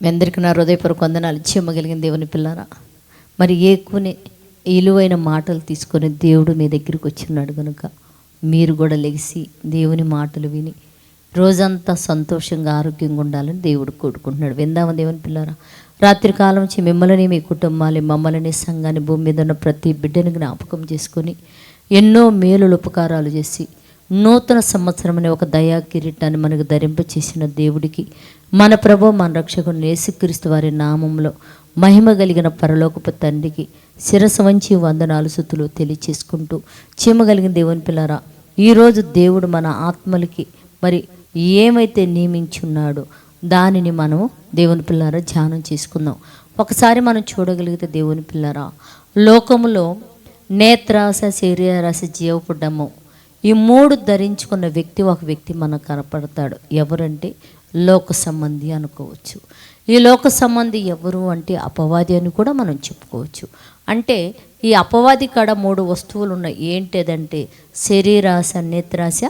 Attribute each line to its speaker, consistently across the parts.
Speaker 1: మీ అందరికీ నా హృదయపూర్వక వందనాలు. చెమ్మగలిగిన దేవుని పిల్లారా మరి ఏకుని ఇలువైన మాటలు తీసుకొని దేవుడు మీ దగ్గరికి వచ్చినాడు కనుక మీరు కూడా లెగిసి దేవుని మాటలు విని రోజంతా సంతోషంగా ఆరోగ్యంగా ఉండాలని దేవుడు కోరుకుంటున్నాడు. విందామా దేవుని పిల్లారా? రాత్రికాలం నుంచి మిమ్మల్ని మీ కుటుంబాన్ని మమ్మల్ని సంఘాన్ని భూమి మీద ఉన్న ప్రతి బిడ్డని జ్ఞాపకం చేసుకొని ఎన్నో మేలులు ఉపకారాలు చేసి నూతన సంవత్సరం అనే ఒక దయా కిరీటాన్ని మనకు ధరింప చేసిన దేవుడికి మన ప్రభు మన రక్షకుడు యేసుక్రీస్తు వారి నామంలో మహిమ కలిగిన పరలోకపు తండ్రికి శిరస వంచి వందనాలు సుతులు తెలియచేసుకుంటూ చీమ కలిగిన దేవుని పిల్లరా ఈరోజు దేవుడు మన ఆత్మలకి మరి ఏమైతే నియమించున్నాడో దానిని మనం దేవుని పిల్లరా ధ్యానం చేసుకుందాం. ఒకసారి మనం చూడగలిగితే దేవుని పిల్లరా లోకములో నేత్రాస శరీరాస జీవపుడ్డము ఈ మూడు ధరించుకున్న వ్యక్తి ఒక వ్యక్తి మనకు కనపడతాడు. ఎవరంటే లోక సంబంధి అనుకోవచ్చు. ఈ లోక సంబంధి ఎవరు అంటే అపవాది అని కూడా మనం చెప్పుకోవచ్చు. అంటే ఈ అపవాది కాడ మూడు వస్తువులు ఉన్నాయి. ఏంటిదంటే శరీరాశ నేత్రాశ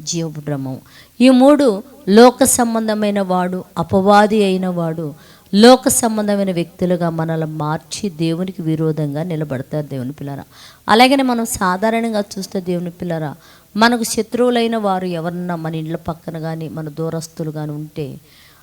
Speaker 1: జీవబ్రహ్మం. ఈ మూడు లోక సంబంధమైన వాడు అపవాది అయిన వాడు లోక సంబంధమైన వ్యక్తులుగా మనల్ని మార్చి దేవునికి విరోధంగా నిలబడతారు దేవుని పిల్లరా. అలాగనే మనం సాధారణంగా చూస్తే దేవుని పిల్లరా మనకు శత్రువులైన వారు ఎవరన్నా మన ఇండ్ల పక్కన కానీ మన దూరస్తులు కానీ ఉంటే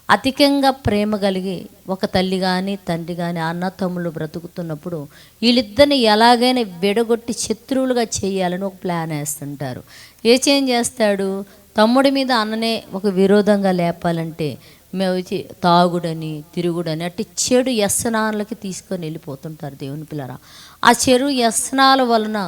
Speaker 1: అధికంగా ప్రేమ కలిగి ఒక తల్లి కానీ తండ్రి కానీ అన్న తమ్ముళ్ళు బ్రతుకుతున్నప్పుడు వీళ్ళిద్దరిని ఎలాగైనా విడగొట్టి శత్రువులుగా చేయాలని ఒక ప్లాన్ వేస్తుంటారు. ఏ చేంజ్ చేస్తాడు? తమ్ముడి మీద అన్ననే ఒక విరోధంగా లేపాలంటే మేము వచ్చి తాగుడని తిరుగుడని అట్టి చెడు వ్యసనాలకి తీసుకొని వెళ్ళిపోతుంటారు దేవుని పిల్లరా. ఆ చెడు వ్యసనాల వలన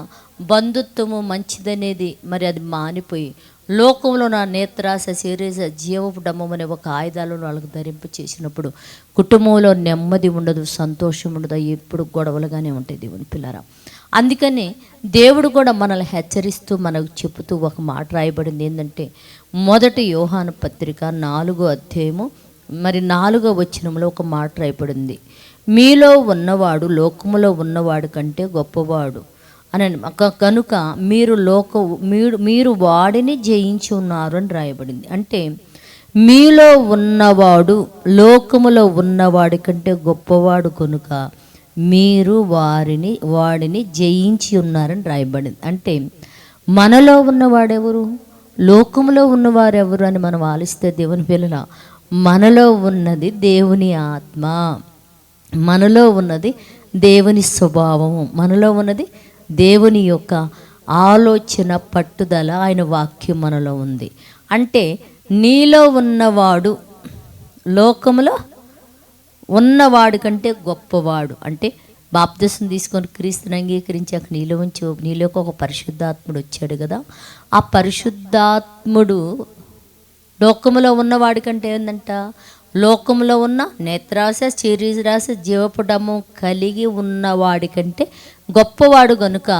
Speaker 1: బంధుత్వము మంచిదనేది మరి అది మానిపోయి లోకంలో నా నేత్రాస శరీర జీవపు డమ్మం అనే ఒక ఆయుధాలను వాళ్ళకు ధరింపు చేసినప్పుడు కుటుంబంలో నెమ్మది ఉండదు సంతోషం ఉండదు ఎప్పుడు గొడవలుగానే ఉంటాయి దేవుని పిల్లరా. అందుకని దేవుడు కూడా మనల్ని హెచ్చరిస్తూ మనకు చెబుతూ ఒక మాట రాయబడింది ఏంటంటే మొదటి యోహాను పత్రిక నాలుగో అధ్యాయము మరి నాలుగో వచ్చినంలో ఒక మాట రాయబడింది. మీలో ఉన్నవాడు లోకములో ఉన్నవాడు కంటే గొప్పవాడు అని ఒక- కనుక మీరు లోక మీరు మీరు వాడిని జయించి ఉన్నారు అని రాయబడింది. అంటే మీలో ఉన్నవాడు లోకములో ఉన్నవాడి కంటే గొప్పవాడు కనుక మీరు వారిని వాడిని జయించి ఉన్నారని రాయబడింది. అంటే మనలో ఉన్నవాడెవరు? లోకములో ఉన్నవారెవరు అని మనం ఆలిస్తే దేవుని పిల్లల మనలో ఉన్నది దేవుని ఆత్మ. మనలో ఉన్నది దేవుని స్వభావము. మనలో ఉన్నది దేవుని యొక్క ఆలోచన పట్టుదల ఆయన వాక్యం మనలో ఉంది. అంటే నీలో ఉన్నవాడు లోకములో ఉన్నవాడు కంటే గొప్పవాడు. అంటే బాప్తిసం తీసుకొని క్రీస్తుని అంగీకరించాక నీలో ఉంచి నీలోకి ఒక పరిశుద్ధాత్ముడు వచ్చాడు కదా. ఆ పరిశుద్ధాత్ముడు లోకములో ఉన్నవాడి కంటే ఏందంట? లోకములో ఉన్న నేత్రాశ శరీరాశ జీవపుడము కలిగి ఉన్నవాడి కంటే గొప్పవాడు గనుక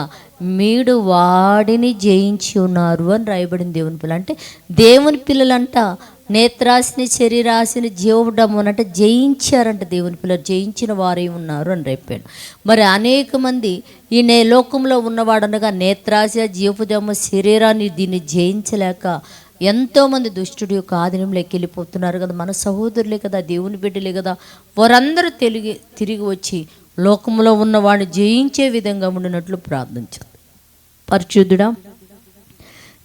Speaker 1: మీడు వాడిని జయించి ఉన్నారు అని రాయబడిన దేవుని పిల్ల. అంటే దేవుని పిల్లలంట నేత్రాశిని శరీరాశిని జీవడము జయించారంట దేవుని పిల్లలు. జయించిన వారే ఉన్నారు అని రేపాడు మరి అనేక మంది ఈ నే లోకంలో ఉన్నవాడనగా నేత్రాశ జీవపుజము శరీరాన్ని దీన్ని జయించలేక ఎంతోమంది దుష్టుడు యొక్క ఆధీనంలోకి వెళ్ళిపోతున్నారు కదా. మన సహోదరులే కదా దేవుని బిడ్డలే కదా. వారందరూ తిరిగి తిరిగి వచ్చి లోకంలో ఉన్నవాడిని జయించే విధంగా ఉండినట్లు ప్రార్థించదు పరిశుద్ధుడా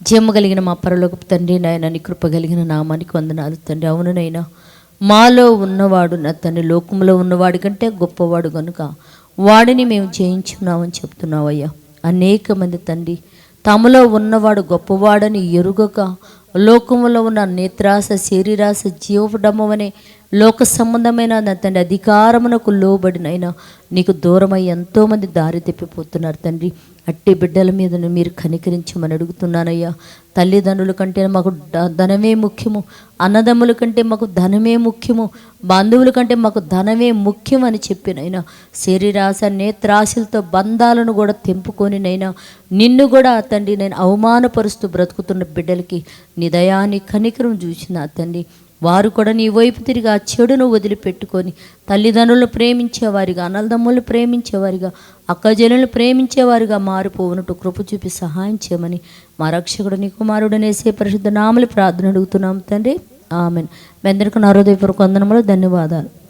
Speaker 1: జమ్మ కలిగిన మా పరలోకపు తండ్రి నాయన నీ కృప కలిగిన నామానికి వందనాలు తండ్రి. అవుననైనా మాలో ఉన్నవాడు నా తండ్రి లోకంలో ఉన్నవాడి కంటే గొప్పవాడు కనుక వాడిని మేము జయించున్నామని చెప్తున్నావయ్యా. అనేక మంది తండ్రి తమలో ఉన్నవాడు గొప్పవాడని ఎరుగక లోకంలో ఉన్న నేత్రాస శరీరాస జీవడమం అనే లోక సంబంధమైన నా తండ్రి అధికారమునకు లోబడినైనా నీకు దూరమై ఎంతోమంది దారి తెప్పిపోతున్నారు తండ్రి. అట్టి బిడ్డల మీద మీరు కనికరించమని అడుగుతున్నానయ్యా. తల్లిదండ్రుల కంటే మాకు ధనమే ముఖ్యము. అన్నదమ్ముల కంటే మాకు ధనమే ముఖ్యము. బంధువుల కంటే మాకు ధనమే ముఖ్యం అని చెప్పినైనా శరీరాశ నేత్రాశలతో బంధాలను కూడా తెంపుకొని నైనా నిన్ను కూడా తండ్రి నేను అవమానపరుస్తూ బ్రతుకుతున్న బిడ్డలకి నీ దయాన్ని కనికరం చూసిన తండ్రి. వారు కూడా నీ వైపు తిరిగి ఆ చెడును వదిలిపెట్టుకొని తల్లిదండ్రులను ప్రేమించేవారిగా అన్నదమ్ములను ప్రేమించేవారిగా అక్కజనులను ప్రేమించేవారిగా మారిపోవునట్టు కృప చూపి సహాయం చేయమని మా రక్షకుడు నీ కుమారుడనేసే పరిశుద్ధ నామలు ప్రార్థన అడుగుతున్నాం తండ్రి. ఆమెన్. మీ అందరికీ నా హృదయపూర్వక వందనములు ధన్యవాదాలు.